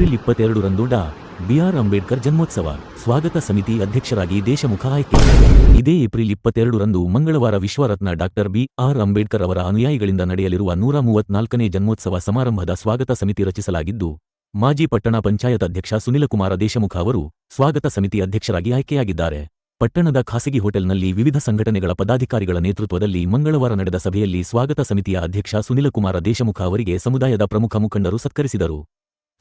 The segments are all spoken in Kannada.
ಏಪ್ರಿಲ್ ಇಪ್ಪತ್ತೆರಡರಂದು ಡಾ. ಬಿಆರ್ ಅಂಬೇಡ್ಕರ್ ಜನ್ಮೋತ್ಸವ. ಸ್ವಾಗತ ಸಮಿತಿ ಅಧ್ಯಕ್ಷರಾಗಿ ದೇಶಮುಖ ಆಯ್ಕೆ. ಇದೇ ಏಪ್ರಿಲ್ ಇಪ್ಪತ್ತೆರಡರಂದು ಮಂಗಳವಾರ ವಿಶ್ವರತ್ನ ಡಾಕ್ಟರ್ ಬಿ. ಆರ್. ಅಂಬೇಡ್ಕರ್ ಅವರ ಅನುಯಾಯಿಗಳಿಂದ ನಡೆಯಲಿರುವ ನೂರ ಮೂವತ್ನಾಲ್ಕನೇ ಜನ್ಮೋತ್ಸವ ಸಮಾರಂಭದ ಸ್ವಾಗತ ಸಮಿತಿ ರಚಿಸಲಾಗಿದ್ದು, ಮಾಜಿ ಪಟ್ಟಣ ಪಂಚಾಯತ್ ಅಧ್ಯಕ್ಷ ಸುನಿಲಕುಮಾರ ದೇಶಮುಖ ಅವರು ಸ್ವಾಗತ ಸಮಿತಿ ಅಧ್ಯಕ್ಷರಾಗಿ ಆಯ್ಕೆಯಾಗಿದ್ದಾರೆ. ಪಟ್ಟಣದ ಖಾಸಗಿ ಹೋಟೆಲ್ನಲ್ಲಿ ವಿವಿಧ ಸಂಘಟನೆಗಳ ಪದಾಧಿಕಾರಿಗಳ ನೇತೃತ್ವದಲ್ಲಿ ಮಂಗಳವಾರ ನಡೆದ ಸಭೆಯಲ್ಲಿ ಸ್ವಾಗತ ಸಮಿತಿಯ ಅಧ್ಯಕ್ಷ ಸುನಿಲಕುಮಾರ ದೇಶಮುಖ ಅವರಿಗೆ ಸಮುದಾಯದ ಪ್ರಮುಖ ಮುಖಂಡರು ಸತ್ಕರಿಸಿದರು.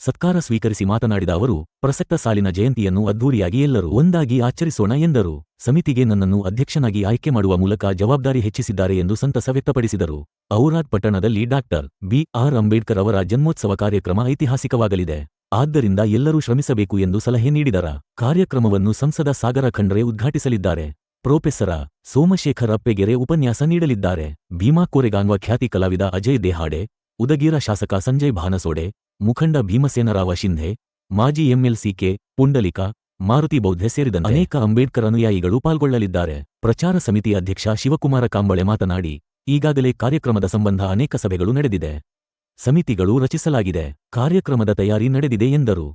ಸತ್ಕಾರ ಸ್ವೀಕರಿಸಿ ಮಾತನಾಡಿದ ಅವರು, ಪ್ರಸಕ್ತ ಸಾಲಿನ ಜಯಂತಿಯನ್ನು ಅದ್ದೂರಿಯಾಗಿ ಎಲ್ಲರೂ ಒಂದಾಗಿ ಆಚರಿಸೋಣ ಎಂದರು. ಸಮಿತಿಗೆ ನನ್ನನ್ನು ಅಧ್ಯಕ್ಷನಾಗಿ ಆಯ್ಕೆ ಮಾಡುವ ಮೂಲಕ ಜವಾಬ್ದಾರಿ ಹೆಚ್ಚಿಸಿದ್ದಾರೆ ಎಂದು ಸಂತಸ ವ್ಯಕ್ತಪಡಿಸಿದರು. ಔರಾದ್ ಪಟ್ಟಣದಲ್ಲಿ ಡಾಕ್ಟರ್ ಬಿ. ಆರ್. ಅಂಬೇಡ್ಕರ್ ಅವರ ಜನ್ಮೋತ್ಸವ ಕಾರ್ಯಕ್ರಮ ಐತಿಹಾಸಿಕವಾಗಲಿದೆ. ಆದ್ದರಿಂದ ಎಲ್ಲರೂ ಶ್ರಮಿಸಬೇಕು ಎಂದು ಸಲಹೆ ನೀಡಿದರ ಕಾರ್ಯಕ್ರಮವನ್ನು ಸಂಸದ ಸಾಗರ ಖಂಡ್ರೆ ಉದ್ಘಾಟಿಸಲಿದ್ದಾರೆ. ಪ್ರೊಫೆಸರ ಸೋಮಶೇಖರ ಅಪ್ಪೆಗೆರೆ ಉಪನ್ಯಾಸ ನೀಡಲಿದ್ದಾರೆ. ಭೀಮಾ ಕೋರೆಗಾಂಗ್ವ ಖ್ಯಾತಿ ಕಲಾವಿದ ಅಜಯ್ ದೇಹಾಡೆ, ಉದಗೀರ ಶಾಸಕ ಸಂಜಯ್ ಭಾನಸೋಡೆ ಮುಖಂಡ ಭೀಮಸೇನರಾವ ಶಿಂಧೆ, ಮಾಜಿ ಎಂಎಲ್ಸಿ ಕೆ ಪುಂಡಲಿಕ, ಮಾರುತಿ ಬೌದ್ಧ ಸೇರಿದಂತೆ ಅನೇಕ ಅಂಬೇಡ್ಕರ್ ಅನುಯಾಯಿಗಳು ಪಾಲ್ಗೊಳ್ಳಲಿದ್ದಾರೆ. ಪ್ರಚಾರ ಸಮಿತಿ ಅಧ್ಯಕ್ಷ ಶಿವಕುಮಾರ ಕಾಂಬಳೆ ಮಾತನಾಡಿ, ಈಗಾಗಲೇ ಕಾರ್ಯಕ್ರಮದ ಸಂಬಂಧ ಅನೇಕ ಸಭೆಗಳು ನಡೆದಿದೆ. ಸಮಿತಿಗಳು ರಚಿಸಲಾಗಿದೆ. ಕಾರ್ಯಕ್ರಮದ ತಯಾರಿ ನಡೆದಿದೆ ಎಂದರು.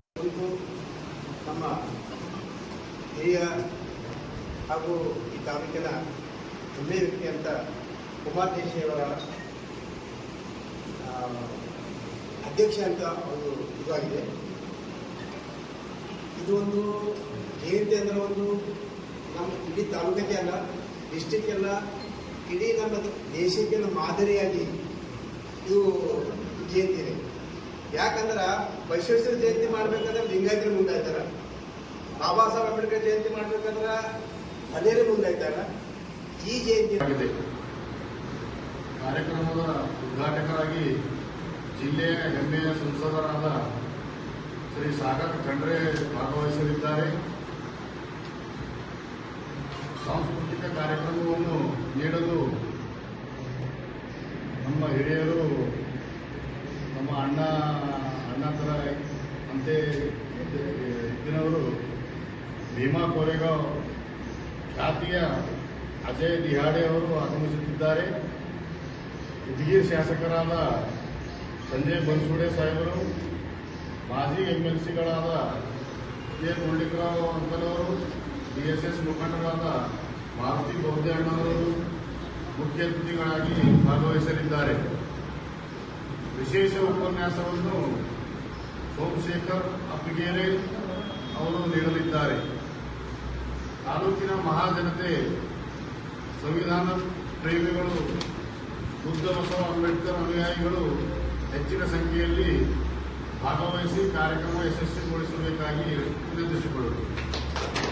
ಹೆಮ್ಮೆಯ ವ್ಯಕ್ತಿ ಅಂತ ಕುಮಾರ್ ಅಧ್ಯಕ್ಷ ಅಂತ ಒಂದು ಇದಾಗಿದೆ. ಇದು ಒಂದು ಜಯಂತಿ ಅಂದರೆ ಒಂದು ನಮ್ಮ ಇಡೀ ತಾಲೂಕಕ್ಕೆ ಅಲ್ಲ ಡಿಸ್ಟಿಕ್ ಅಲ್ಲ ಇಡೀ ನಮ್ಮ ದೇಶಕ್ಕೆಲ್ಲ ಮಾದರಿಯಾಗಿ ಇದು ಜಯಂತಿ ಇದೆ. ಯಾಕಂದ್ರೆ ಬಸವೇಶ್ವರ ಜಯಂತಿ ಮಾಡ್ಬೇಕಂದ್ರೆ ಲಿಂಗಾಯತರು ಮುಂದಾಯ್ತಾರ. ಬಾಬಾ ಸಾಹೇಬ್ ಅಂಬೇಡ್ಕರ್ ಜಯಂತಿ ಮಾಡ್ಬೇಕಂದ್ರೆ ಹಲೇರು ಮುಂದಾಯ್ತಾರ. ಈ ಜಯಂತಿ ಕಾರ್ಯಕ್ರಮದ ಉದ್ಘಾಟಕರಾಗಿ ಜಿಲ್ಲೆಯ ಹೆಮ್ಮೆಯ ಸಂಸದರಾದ ಶ್ರೀ ಸಾಗರ್ ಖಂಡ್ರೆ ಭಾಗವಹಿಸಲಿದ್ದಾರೆ. ಸಾಂಸ್ಕೃತಿಕ ಕಾರ್ಯಕ್ರಮವನ್ನು ನೀಡಲು ನಮ್ಮ ಹಿರಿಯರು, ನಮ್ಮ ಅಣ್ಣ ಅಣ್ಣ ಥರ ಅಂತೆ ಇದ್ದಿನವರು ಭೀಮಾ ಕೋರೆಗಾಂವ್ ಖ್ಯಾತಿಯ ಅಜಯ್ ದಿಹಾಡೆ ಅವರು ಆಗಮಿಸುತ್ತಿದ್ದಾರೆ. ಇದೀ ಶಾಸಕರಾದ ಸಂಜಯ್ ಬನ್ಸುಡೆ ಸಾಹೇಬರು, ಮಾಜಿ ಎಂ ಎಲ್ ಸಿಗಳಾದ ಕೆ ಮುರಳೀಕರಾವ್ ಅಂತನವರು ಬಿ ಎಸ್ ಎಸ್ ಮುಖಂಡರಾದ ಮಾರುತಿ ಬೌದ್ಧ ಅಣ್ಣವರು ಮುಖ್ಯ ಅತಿಥಿಗಳಾಗಿ ಭಾಗವಹಿಸಲಿದ್ದಾರೆ. ವಿಶೇಷ ಉಪನ್ಯಾಸವನ್ನು ಸೋಮಶೇಖರ್ ಅಪ್ಪಿಗೇರೆ ಅವರು ನೀಡಲಿದ್ದಾರೆ. ತಾಲೂಕಿನ ಮಹಾಜನತೆ ಸಂವಿಧಾನ ಪ್ರೇಮಿಗಳು, ಬುದ್ಧ ಬಸವ ಅಂಬೇಡ್ಕರ್ ಅನುಯಾಯಿಗಳು ಹೆಚ್ಚಿನ ಸಂಖ್ಯೆಯಲ್ಲಿ ಭಾಗವಹಿಸಿ ಕಾರ್ಯಕ್ರಮ ಯಶಸ್ವಿಗೊಳಿಸಬೇಕಾಗಿ ವಿನಂತಿಸಿಕೊಳ್ಳುತ್ತೇವೆ